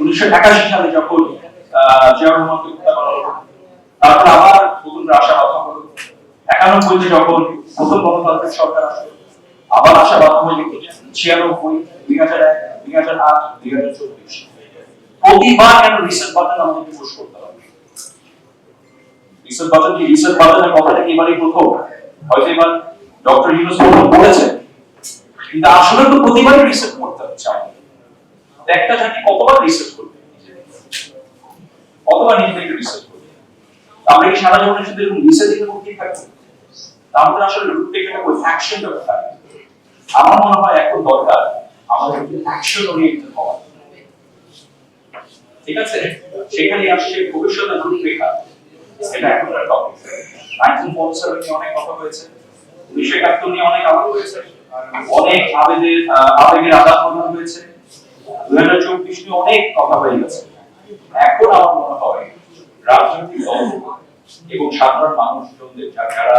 উনিশশো একাশি সালে যখন তারপর আবার নতুন আশা হলো একানব্বইতে যখন গণতান্ত্রিক সরকার আসলো আবার আশা হলো ছিয়ানব্বই, দুই হাজার এক, দুই হাজার আট, দুই হাজার চব্বিশ। প্রতিবার কেন করতে হবে? রিসেট কি? রিসেট কথাটা এবারই প্রথম? হয়তো এবার ডক্টর ইউনুস বলেছেন, কিন্তু আসলে তো প্রতিবারই রিসেট করতে হচ্ছে একটা কতবার রিসার্চ করবে? কতবার রিসার্চ করবে? আমরা কি সারা জীবনে শুধু এরকম মধ্যেই থাকব? আমাদের আসলে ওই অ্যাকশন দরকার আমার মনে হয় এখন দরকার আমাদের অ্যাকশন ওরিয়েন্টেড হওয়া। ঠিক আছে? সেখানে আসছে ভবিষ্যতের রূপরেখা। এটা এখনকার টপিক অনেক কথা হয়েছে। নিয়ে অনেক হয়েছে। অনেক আবেগের আদান প্রদান হয়েছে। দুই হাজার চব্বিশ নিয়ে অনেক কথা হয়ে গেছে এখন আমার মনে হয় রাজনৈতিক দল এবং সাধারণ মানুষজনদের যারা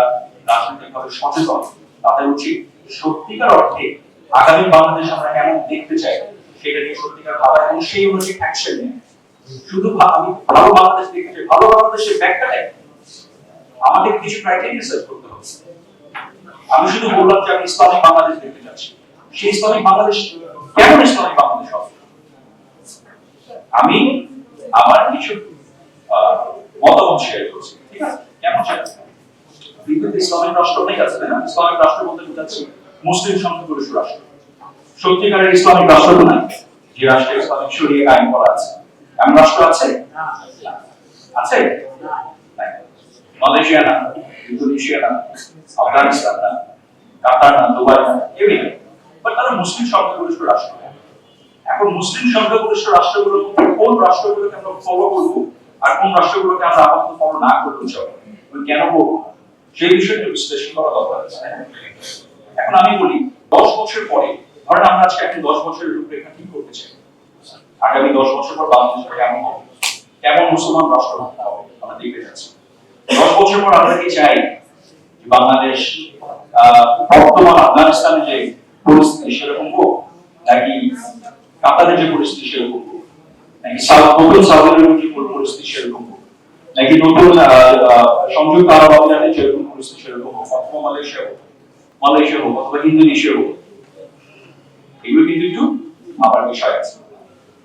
রাজনৈতিকভাবে সচেতন, তাদের উচিত সত্যিকার অর্থে আগামী বাংলাদেশ আমরা কেমন দেখতে চাই, সেটা নিয়ে সত্যিকার ভাবা এবং সেই অনুযায়ী অ্যাকশন নেয় শুধু আমি ভালো বাংলাদেশ দেখতে চাই, ভালো বাংলাদেশের ব্যাখ্যাটা কি? আমাদের কিছু ক্রাইটেরিয়া সেট করতে হবে। আমি শুধু বললাম যে আমি ইসলামিক বাংলাদেশ দেখতে চাচ্ছি। সেই ইসলামিক বাংলাদেশ কেমন ইসলামিক বাংলাদেশ? আমি আমার কিছু মতামত শেয়ার করছি, ঠিক আছে? কেমন শেয়ার রাষ্ট্র অনেক আছে, তাই না? রাষ্ট্র বলতে বোঝাচ্ছি, মুসলিম সংখ্যাগরিষ্ঠ রাষ্ট্র সত্যিকারের ইসলামিক রাষ্ট্র নাই। যে রাষ্ট্রে ইসলামিক শরিয়া আইন করা আছে। এমন রাষ্ট্র আছে? আছে? মালয়েশিয়া না, ইন্দোনেশিয়া না, আফগানিস্তান না, কাতার না, দুবাই না, কেউই না। তারা মুসলিম সংখ্যাগরিষ্ঠ রাষ্ট্র এখন মুসলিম সংখ্যাগরিষ্ঠ রাষ্ট্রগুলোর মধ্যে কোন রাষ্ট্রগুলোকে আমরা ফলো করব আর কোন রাষ্ট্রগুলোকে আমরা আপাতত ফলো না করতে চাই কেন করব? সেই বিষয়টা বিশ্লেষণ করা দরকার আছে এখন আমি বলি, দশ বছর পরে, ধরেন আমরা আজকে এখন দশ বছরের রূপরেখা ঠিক করতে চাই। আগামী দশ বছর পর বাংলাদেশ কেমন হবে। কেমন মুসলমান রাষ্ট্র হবে আমরা দেখতে যাচ্ছি। দশ বছর পর আমরা কি চাই? বাংলাদেশ বর্তমান আফগানিস্তানে যে পরিস্থিতি সেরকম হোক, নাকি কাতারের যে পরিস্থিতি সেরকম নাকি নতুন যে পরিস্থিতি সেরকম নাকি নতুন সংযুক্ত আরব আমিরাতে যেরকম পরিস্থিতি সেরকম হোক, অথবা মালয়েশিয়া হোক মালয়েশিয়া হোক, অথবা ইন্দোনেশিয়া হোক, এগুলো কিন্তু একটু বিষয় আছে।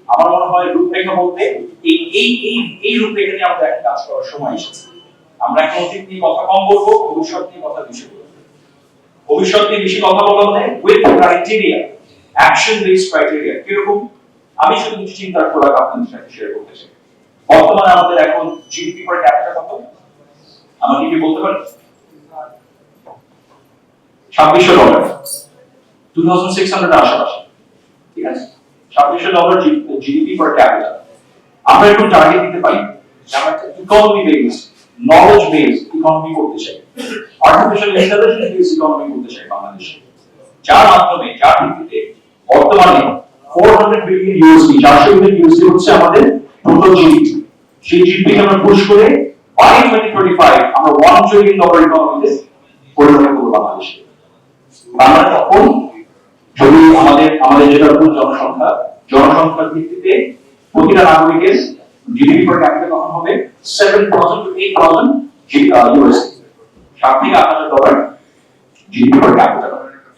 আমার মনে হয় রূপরেখা বলতে এই এই এই এই রূপরেখা নিয়ে আমাদের একটা কাজ করার সময় এসেছে। আমরা এখন অতীত নিয়ে কথা কম বলব, ভবিষ্যৎ নিয়ে কথা বেশি বলব। ভবিষ্যৎ নিয়ে বেশি কথা বলা মানে with criteria action based criteria কীরকম? আমি শুধু কিছু চিন্তার খোরাক আপনাদের সাথে শেয়ার করতে চাই। বর্তমানে আমাদের এখন জিডিপি পার ক্যাপিটা কত? আমাকে কি বলতে পারেন ছাব্বিশশো dollar two thousand six hundred আশেপাশে। ঠিক আছে? ছাব্বিশশো ডলার জিডিপি পার ক্যাপিটা আমরা একটু টার্গেট দিতে পারি। আমরা economy base knowledge base economy করতে চাই। আর্টিফিশিয়াল ইন্টেলিজেন্স বেস ইকোনমি করতে চাই বাংলাদেশে। যার মাধ্যমে, যার ভিত্তিতে বর্তমানে 400 বিলিয়ন ইউএসডি 400 বিলিয়ন ইউএসডি হচ্ছে আমাদের টোটাল জিডিপি সেই জিডিপি কে আমরা পুশ করে বাই 2025 আমরা 1 ট্রিলিয়ন ডলার ইকোনমিতে পরিণত করব বাংলাদেশে। আমরা তখন যদি আমাদের আমাদের যেটা ভুল জনসংখ্যা, জনসংখ্যার ভিত্তিতে প্রতিটা নাগরিকের জিডিপি পার ক্যাপিটা তখন হবে seven thousand two eight thousand USD সাত থেকে আট হাজার ডলার জিডিপি পার ক্যাপিটা